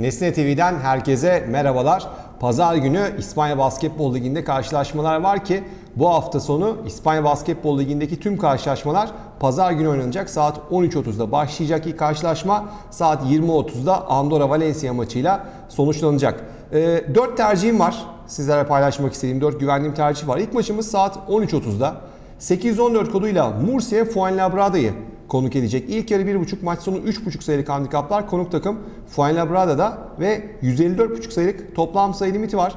Nesne TV'den herkese merhabalar. Pazar günü İspanya Basketbol Ligi'nde karşılaşmalar var ki bu hafta sonu İspanya Basketbol Ligi'ndeki tüm karşılaşmalar pazar günü oynanacak. Saat 13.30'da başlayacak ilk karşılaşma saat 20.30'da Andorra Valencia maçıyla sonuçlanacak. Ee, 4 tercihim var. Sizlere paylaşmak istediğim 4 güvendiğim tercih var. İlk maçımız saat 13.30'da. 814 koduyla Murcia Fuenlabrada'yı konuk edecek. İlk yarı 1.5 maç sonu 3.5 sayılık handikaplar konuk takım Fuenlabrada'da ve 154.5 sayılık toplam sayı limiti var.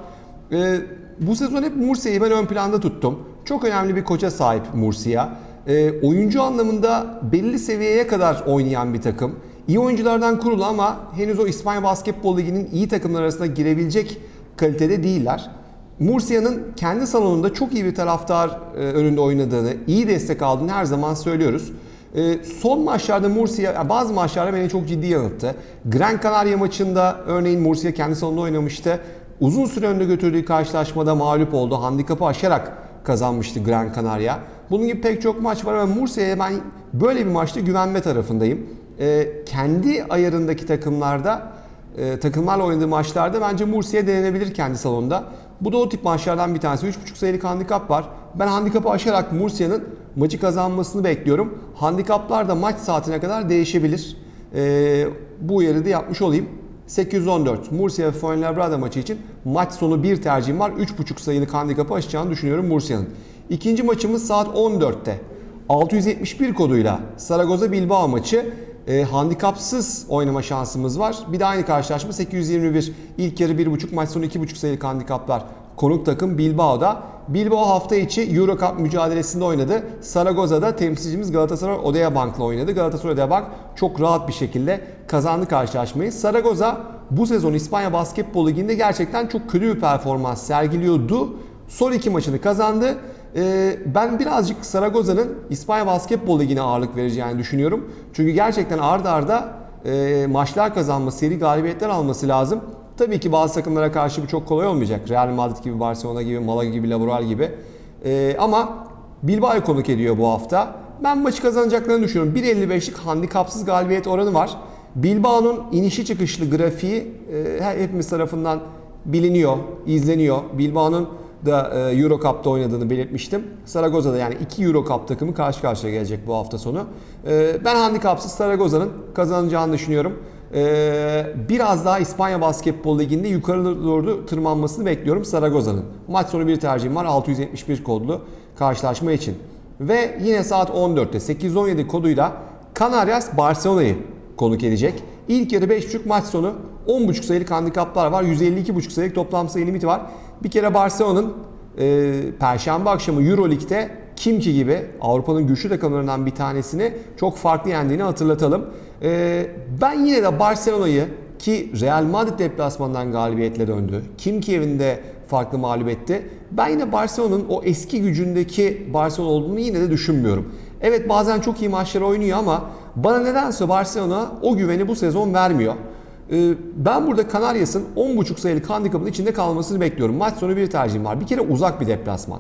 Ee, bu sezon hep Murcia'yı ben ön planda tuttum. Çok önemli bir koça sahip Murcia. Ee, oyuncu anlamında belli seviyeye kadar oynayan bir takım. İyi oyunculardan kurulu ama henüz o İspanya Basketbol Ligi'nin iyi takımlar arasında girebilecek kalitede değiller. Murcia'nın kendi salonunda çok iyi bir taraftar e, önünde oynadığını, iyi destek aldığını her zaman söylüyoruz. E, son maçlarda Murcia, bazı maçlarda beni çok ciddi yanılttı. Gran Canaria maçında örneğin Murcia kendi salonunda oynamıştı. Uzun süre önde götürdüğü karşılaşmada mağlup oldu. Handikapı aşarak kazanmıştı Gran Canaria. Bunun gibi pek çok maç var ama Murcia'ya ben böyle bir maçta güvenme tarafındayım. E, kendi ayarındaki takımlarda e, takımlarla oynadığı maçlarda bence Mursi'ye denenebilir kendi salonunda. Bu da o tip maçlardan bir tanesi. 3.5 sayılık handikap var. Ben handikapı aşarak Mursia'nın maçı kazanmasını bekliyorum. Handikaplar da maç saatine kadar değişebilir. E, bu uyarı da yapmış olayım. 814 Murcia ve Fuenlabrada maçı için maç sonu bir tercihim var. 3.5 sayılık handikapı aşacağını düşünüyorum Murcia'nın. İkinci maçımız saat 14'te. 671 koduyla Zaragoza Bilbao maçı e, handikapsız oynama şansımız var. Bir de aynı karşılaşma 821 ilk yarı 1.5 maç sonu 2.5 sayılık handikaplar. Konuk takım Bilbao'da. Bilbao hafta içi Euro Cup mücadelesinde oynadı. Saragoza'da temsilcimiz Galatasaray Odea Bank'la oynadı. Galatasaray Odea Bank çok rahat bir şekilde kazandı karşılaşmayı. Saragoza bu sezon İspanya Basketbol Ligi'nde gerçekten çok kötü bir performans sergiliyordu. Son iki maçını kazandı. Ee, ben birazcık Saragoza'nın İspanya Basketbol Ligi'ne ağırlık vereceğini düşünüyorum. Çünkü gerçekten arda arda e, maçlar kazanması, seri galibiyetler alması lazım. Tabii ki bazı takımlara karşı bu çok kolay olmayacak. Real Madrid gibi, Barcelona gibi, Malaga gibi, Laboral gibi. Ee, ama Bilbao'yu konuk ediyor bu hafta. Ben maçı kazanacaklarını düşünüyorum. 1.55'lik handikapsız galibiyet oranı var. Bilbao'nun inişi çıkışlı grafiği e, hepimiz tarafından biliniyor, izleniyor. Bilbao'nun da e, Euro Cup'ta oynadığını belirtmiştim. Saragoza'da yani iki Euro Cup takımı karşı karşıya gelecek bu hafta sonu. E, ben handikapsız Saragoza'nın kazanacağını düşünüyorum. E, biraz daha İspanya Basketbol Ligi'nde yukarı doğru tırmanmasını bekliyorum Saragoza'nın. Maç sonu bir tercihim var 671 kodlu karşılaşma için. Ve yine saat 14'te 817 koduyla Canarias Barcelona'yı konuk edecek. İlk yarı 5.5 maç sonu 10.5 sayılık handikaplar var. 152.5 sayılık toplam sayı limiti var. Bir kere Barcelona'nın e, Perşembe akşamı Euroleague'de Kimki gibi Avrupa'nın güçlü takımlarından bir tanesini çok farklı yendiğini hatırlatalım. E, ben yine de Barcelona'yı ki Real Madrid deplasmanından galibiyetle döndü. Kimki evinde farklı mağlup etti. Ben yine Barcelona'nın o eski gücündeki Barcelona olduğunu yine de düşünmüyorum. Evet bazen çok iyi maçlar oynuyor ama bana nedense Barcelona o güveni bu sezon vermiyor. Ee, Ben burada Canaryas'ın 10.5 sayılık handikapın içinde kalmasını bekliyorum. Maç sonu bir tercihim var. Bir kere uzak bir deplasman.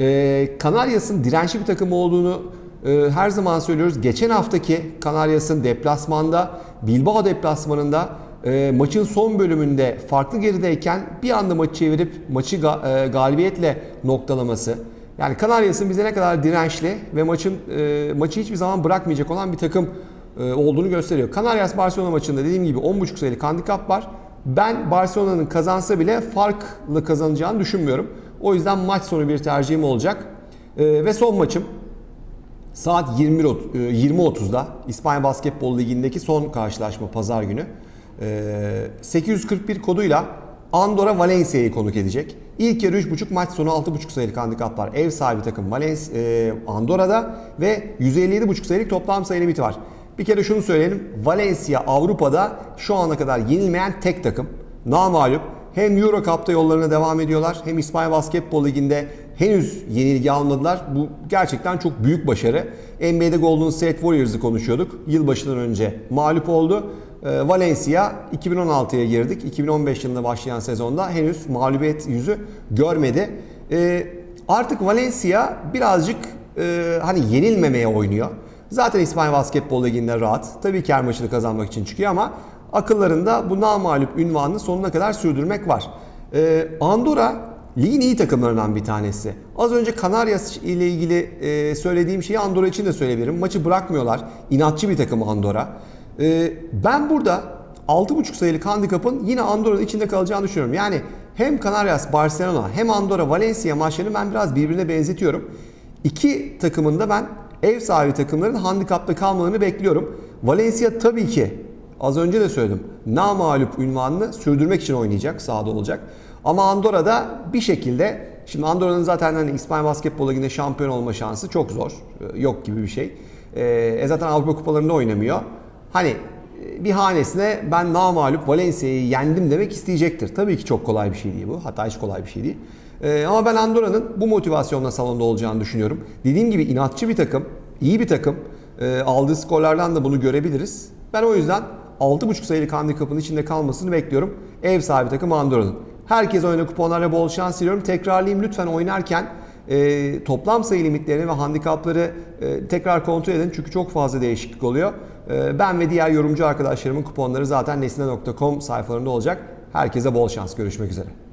Ee, Canaryas'ın dirençli bir takım olduğunu e, her zaman söylüyoruz. Geçen haftaki Canaryas'ın deplasmanda, Bilbao deplasmanında e, maçın son bölümünde farklı gerideyken bir anda maçı çevirip maçı e, galibiyetle noktalaması. Yani Canaryas'ın bize ne kadar dirençli ve maçın e, maçı hiçbir zaman bırakmayacak olan bir takım e, olduğunu gösteriyor. Canaryas Barcelona maçında dediğim gibi 10.5 sayılık handikap var. Ben Barcelona'nın kazansa bile farklı kazanacağını düşünmüyorum. O yüzden maç sonu bir tercihim olacak. E, ve son maçım saat 20 e, 20.30'da İspanya Basketbol Ligi'ndeki son karşılaşma pazar günü. E, 841 koduyla Andorra Valencia'yı konuk edecek. İlk yarı 3.5 maç sonu 6.5 sayılık handikaplar. Ev sahibi takım Valencia, e, Andorra'da ve 157.5 sayılık toplam sayı limiti var. Bir kere şunu söyleyelim. Valencia Avrupa'da şu ana kadar yenilmeyen tek takım. Namalup. Hem Euro Cup'ta yollarına devam ediyorlar hem İspanya Basketbol Ligi'nde henüz yenilgi almadılar. Bu gerçekten çok büyük başarı. NBA'de Golden State Warriors'ı konuşuyorduk. Yılbaşından önce mağlup oldu. Ee, Valencia 2016'ya girdik. 2015 yılında başlayan sezonda henüz mağlubiyet yüzü görmedi. Ee, artık Valencia birazcık e, hani yenilmemeye oynuyor. Zaten İspanya Basketbol Ligi'nde rahat. Tabii ki her maçını kazanmak için çıkıyor ama akıllarında bu namalüp ünvanını sonuna kadar sürdürmek var. Ee, Andorra ligin iyi takımlarından bir tanesi. Az önce Kanaryas ile ilgili e, söylediğim şeyi Andorra için de söyleyebilirim. Maçı bırakmıyorlar. İnatçı bir takım Andorra. Ee, ben burada 6.5 sayılık handikapın yine Andorra'nın içinde kalacağını düşünüyorum. Yani hem Kanaryas, Barcelona hem Andorra, Valencia maçlarını ben biraz birbirine benzetiyorum. İki takımın da ben ev sahibi takımların handikapta kalmalarını bekliyorum. Valencia tabii ki az önce de söyledim. Namağlup ünvanını sürdürmek için oynayacak, sahada olacak. Ama Andorra'da bir şekilde şimdi Andorra'nın zaten hani İspanya Basketbol Ligi'nde şampiyon olma şansı çok zor. Yok gibi bir şey. Ee, E zaten Avrupa Kupalarında oynamıyor. Hani bir hanesine ben namağlup Valencia'yı yendim demek isteyecektir. Tabii ki çok kolay bir şey değil bu. Hatta hiç kolay bir şey değil. Ee, ama ben Andorra'nın bu motivasyonla salonda olacağını düşünüyorum. Dediğim gibi inatçı bir takım, iyi bir takım. Ee, aldığı skorlardan da bunu görebiliriz. Ben o yüzden 6.5 sayılı handikapın içinde kalmasını bekliyorum. Ev sahibi takım Andorra'nın. Herkes oyuna kuponlarla bol şans diliyorum. Tekrarlayayım lütfen oynarken e, toplam sayı limitlerini ve handikapları e, tekrar kontrol edin. Çünkü çok fazla değişiklik oluyor. E, ben ve diğer yorumcu arkadaşlarımın kuponları zaten nesne.com sayfalarında olacak. Herkese bol şans. Görüşmek üzere.